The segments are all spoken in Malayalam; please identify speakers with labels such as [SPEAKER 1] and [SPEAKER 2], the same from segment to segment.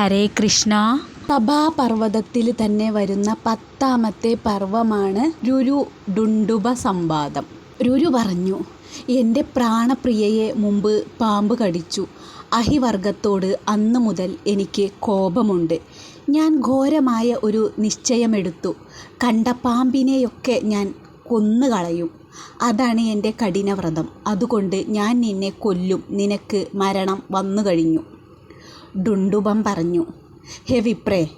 [SPEAKER 1] ഹരേ കൃഷ്ണ.
[SPEAKER 2] സഭാപർവതത്തിൽ തന്നെ വരുന്ന പത്താമത്തെ പർവമാണ് രുരു ഡുണ്ടുബ സംവാദം. രുരു പറഞ്ഞു എന്റെ പ്രാണപ്രിയയെ മുമ്പ് പാമ്പ് കടിച്ചു. അഹിവർഗത്തോട് അന്ന് മുതൽ എനിക്ക് കോപമുണ്ട്. ഞാൻ ഘോരമായ ഒരു നിശ്ചയമെടുത്തു. കണ്ട പാമ്പിനെയൊക്കെ ഞാൻ കൊന്നുകളയും. അതാണ് എന്റെ കഠിനവ്രതം. അതുകൊണ്ട് ഞാൻ നിന്നെ കൊല്ലും. നിനക്ക് മരണം വന്നു കഴിഞ്ഞു ഡുണ്ടുബം പറഞ്ഞു. ഹേ വിപ്രേ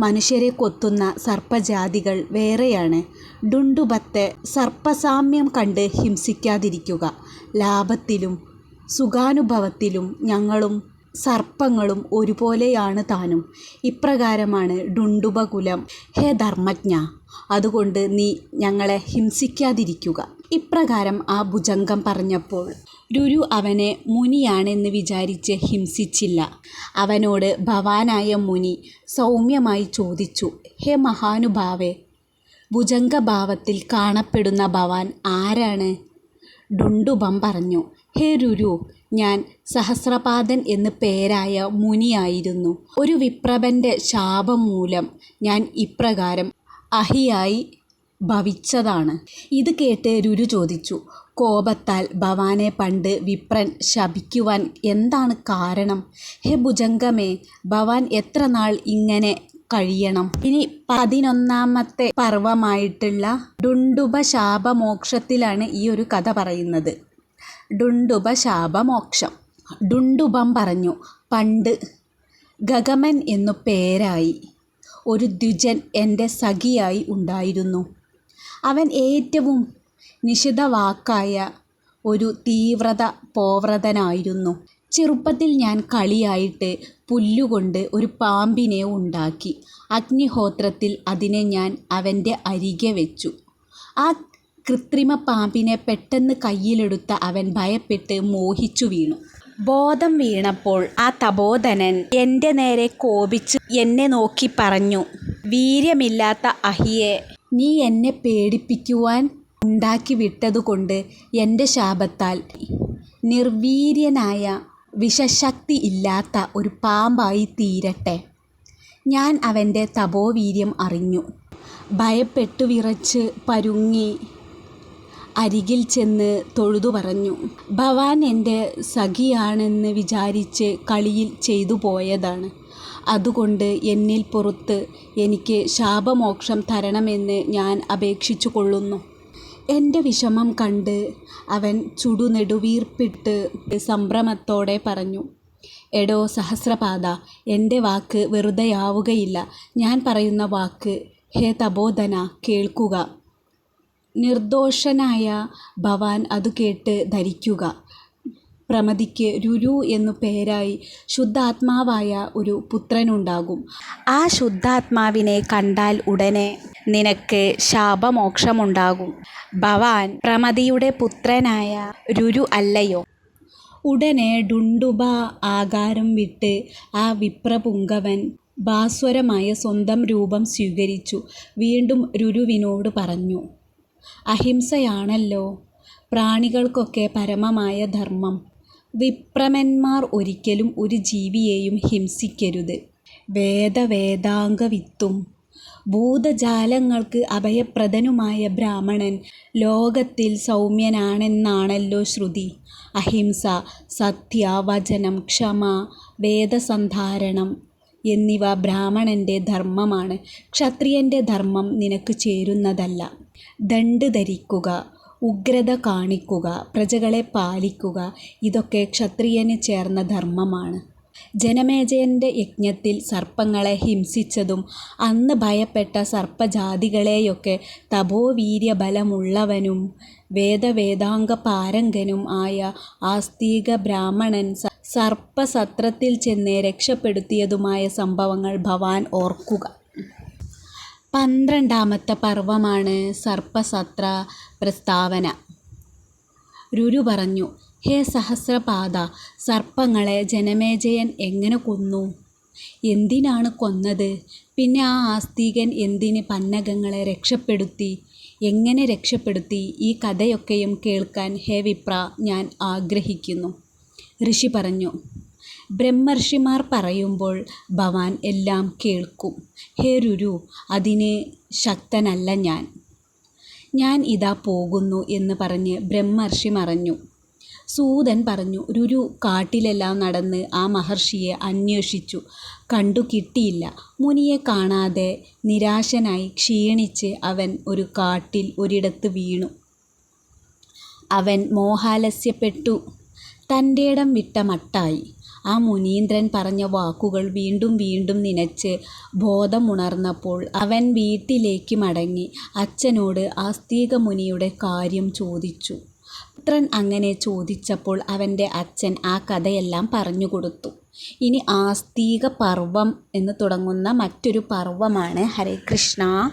[SPEAKER 2] മനുഷ്യരെ കൊത്തുന്ന സർപ്പജാതികൾ വേറെയാണ്. ഡുണ്ടുബത്തെ സർപ്പസാമ്യം കണ്ട് ഹിംസിക്കാതിരിക്കുക. ലാഭത്തിലും സുഖാനുഭവത്തിലും ഞങ്ങളും സർപ്പങ്ങളും ഒരുപോലെയാണ് താനും. ഇപ്രകാരമാണ് ഡുണ്ടുബകുലം ഹേ ധർമ്മജ്ഞ അതുകൊണ്ട് നീ ഞങ്ങളെ ഹിംസിക്കാതിരിക്കുക. ഇപ്രകാരം ആ ഭുജംഗം പറഞ്ഞപ്പോൾ രുരു അവനെ മുനിയാണെന്ന് വിചാരിച്ച് ഹിംസിച്ചില്ല. അവനോട് ഭവാനായ മുനി സൗമ്യമായി ചോദിച്ചു ഹേ മഹാനുഭാവേ ഭുജംഗഭാവത്തിൽ കാണപ്പെടുന്ന ഭവാൻ ആരാണ്? ഡുണ്ടുബം പറഞ്ഞു ഹേ രുരു ഞാൻ സഹസ്രപാദൻ എന്ന് പേരായ മുനിയായിരുന്നു. ഒരു വിപ്രഭന്റെ ശാപം മൂലം ഞാൻ ഇപ്രകാരം അഹിയായി ഭവിച്ചതാണ്. ഇത് കേട്ട് രുരു ചോദിച്ചു കോപത്താൽ ഭവാനെ പണ്ട് വിപ്രൻ ശപിക്കുവാൻ എന്താണ് കാരണം? ഹേ ഭുജംഗമേ ഭവാൻ എത്ര നാൾ ഇങ്ങനെ കഴിയണം ഇനി പതിനൊന്നാമത്തെ പർവമായിട്ടുള്ള ഡുണ്ടുബ ശാപമോക്ഷത്തിലാണ് ഈ ഒരു കഥ പറയുന്നത്. ഡുണ്ടുബ ശാപമോക്ഷം ഡുണ്ടുബം പറഞ്ഞു പണ്ട് ഗഗമൻ എന്നു പേരായി ഒരു ദ്വിജൻ എന്റെ സഖിയായി ഉണ്ടായിരുന്നു. അവൻ ഏറ്റവും നിഷിതവാക്കായ ഒരു തീവ്രത പോവ്രതനായിരുന്നു. ചെറുപ്പത്തിൽ ഞാൻ കളിയായിട്ട് പുല്ലുകൊണ്ട് ഒരു പാമ്പിനെ ഉണ്ടാക്കി. അഗ്നിഹോത്രത്തിൽ അതിനെ ഞാൻ അവന്റെ അരികെ വെച്ചു. ആ കൃത്രിമ പാമ്പിനെ പെട്ടെന്ന് കയ്യിലെടുത്ത അവൻ ഭയപ്പെട്ട് മോഹിച്ചു വീണു. ബോധം വീണപ്പോൾ ആ തപോധനൻ എന്റെ നേരെ കോപിച്ച് എന്നെ നോക്കി പറഞ്ഞു വീര്യമില്ലാത്ത അഹിയെ നീ എന്നെ പേടിപ്പിക്കുവാൻ ഉണ്ടാക്കി വിട്ടതുകൊണ്ട് എന്റെ ശാപത്താൽ. നിർവീര്യനായ വിഷശക്തി ഇല്ലാത്ത ഒരു പാമ്പായി തീരട്ടെ. ഞാൻ അവന്റെ തപോവീര്യം അറിഞ്ഞു. ഭയപ്പെട്ടു വിറച്ച് പരുങ്ങി അരികിൽ ചെന്ന് തൊഴുതു പറഞ്ഞു ഭവാൻ എന്റെ സഖിയാണെന്ന് വിചാരിച്ച് കളിയിൽ ചെയ്തു പോയതാണ്. അതുകൊണ്ട് എന്നിൽ പുറത്ത് എനിക്ക് ശാപമോക്ഷം തരണമെന്ന് ഞാൻ അപേക്ഷിച്ചു കൊള്ളുന്നു എന്റെ വിഷമം കണ്ട് അവൻ ചുടുനെടുവീർപ്പിട്ട് സംഭ്രമത്തോടെ പറഞ്ഞു എടോ സഹസ്രപാദ എന്റെ വാക്ക് വെറുതെയാവുകയില്ല. ഞാൻ പറയുന്ന വാക്ക് ഹേ തബോധന കേൾക്കുക. നിർദോഷനായ ഭവാൻ അത് കേട്ട് ധരിക്കുക. പ്രമതിക്ക് രുരു എന്നു പേരായി ശുദ്ധാത്മാവായ ഒരു പുത്രനുണ്ടാകും. ആ ശുദ്ധാത്മാവിനെ കണ്ടാൽ ഉടനെ നിനക്ക് ശാപമോക്ഷമുണ്ടാകും. ഭവാൻ പ്രമതിയുടെ പുത്രനായ രുരു അല്ലയോ? ഉടനെ ഡുണ്ടുബ ആകാരം വിട്ട് ആ വിപ്രപുങ്കവൻ ഭാസ്വരമായ സ്വന്തം രൂപം സ്വീകരിച്ചു. വീണ്ടും രുരുവിനോട് പറഞ്ഞു അഹിംസയാണല്ലോ. പ്രാണികൾക്കൊക്കെ പരമമായ ധർമ്മം. വിപ്രമന്മാർ ഒരിക്കലും ഒരു ജീവിയെയും ഹിംസിക്കരുത്. വേദവേദാംഗവിത്തും ഭൂതജാലങ്ങൾക്ക് അഭയപ്രദനുമായ ബ്രാഹ്മണൻ ലോകത്തിൽ സൗമ്യനാണെന്നാണല്ലോ ശ്രുതി. അഹിംസ സത്യ വചനം ക്ഷമ വേദസന്ധാരണം എന്നിവ ബ്രാഹ്മണന്റെ ധർമ്മമാണ്. ക്ഷത്രിയന്റെ ധർമ്മം നിനക്ക് ചേരുന്നതല്ല. ദണ്ട് ധരിക്കുക ഉഗ്രത കാണിക്കുക പ്രജകളെ പാലിക്കുക ഇതൊക്കെ ക്ഷത്രിയന് ചേർന്ന ധർമ്മമാണ്. ജനമേജയന്റെ യജ്ഞത്തിൽ സർപ്പങ്ങളെ ഹിംസിച്ചതും അന്ന് ഭയപ്പെട്ട സർപ്പജാതികളെയൊക്കെ തപോവീര്യബലമുള്ളവനും വേദവേദാംഗ പാരംഗനും ആയ ആസ്തിക ബ്രാഹ്മണൻ സർപ്പസത്രത്തിൽ ചെന്ന് രക്ഷപ്പെടുത്തിയതുമായ സംഭവങ്ങൾ ഭവാൻ ഓർക്കുക. പന്ത്രണ്ടാമത്തെ പർവമാണ് സർപ്പസത്ര പ്രസ്താവന. രുരു പറഞ്ഞു ഹേ സഹസ്രപാദ സർപ്പങ്ങളെ ജനമേജയൻ എങ്ങനെ കൊന്നു? എന്തിനാണ് കൊന്നത്? പിന്നെ ആ ആസ്തികൻ എന്തിന് പന്നകങ്ങളെ രക്ഷപ്പെടുത്തി? എങ്ങനെ രക്ഷപ്പെടുത്തി? ഈ കഥയൊക്കെയും കേൾക്കാൻ ഹേ വിപ്ര ഞാൻ ആഗ്രഹിക്കുന്നു. ഋഷി പറഞ്ഞു ബ്രഹ്മർഷിമാർ പറയുമ്പോൾ ഭവാൻ എല്ലാം കേൾക്കും. ഹേ രുരു അതിന് ശക്തനല്ല ഞാൻ. ഞാൻ ഇതാ പോകുന്നു എന്ന് പറഞ്ഞ് ബ്രഹ്മർഷി മറഞ്ഞു. സൂതൻ പറഞ്ഞു രുരു കാട്ടിലെല്ലാം നടന്ന് ആ മഹർഷിയെ അന്വേഷിച്ചു. കണ്ടു കിട്ടിയില്ല. മുനിയെ കാണാതെ നിരാശനായി ക്ഷീണിച്ച് അവൻ ഒരു കാട്ടിൽ ഒരിടത്ത് വീണു. അവൻ മോഹാലസ്യപ്പെട്ടു. തന്റെ ഇടം വിട്ട മട്ടായി. ആ മുനീന്ദ്രൻ പറഞ്ഞ വാക്കുകൾ വീണ്ടും വീണ്ടും നനച്ച് ബോധമുണർന്നപ്പോൾ അവൻ വീട്ടിലേക്ക് മടങ്ങി. അച്ഛനോട് ആസ്തിക മുനിയുടെ കാര്യം ചോദിച്ചു. പുത്രൻ അങ്ങനെ ചോദിച്ചപ്പോൾ അവന്റെ അച്ഛൻ ആ കഥയെല്ലാം പറഞ്ഞു കൊടുത്തു. ഇനി ആസ്തിക പർവം എന്ന് തുടങ്ങുന്ന മറ്റൊരു പർവമാണ് ഹരേ കൃഷ്ണ.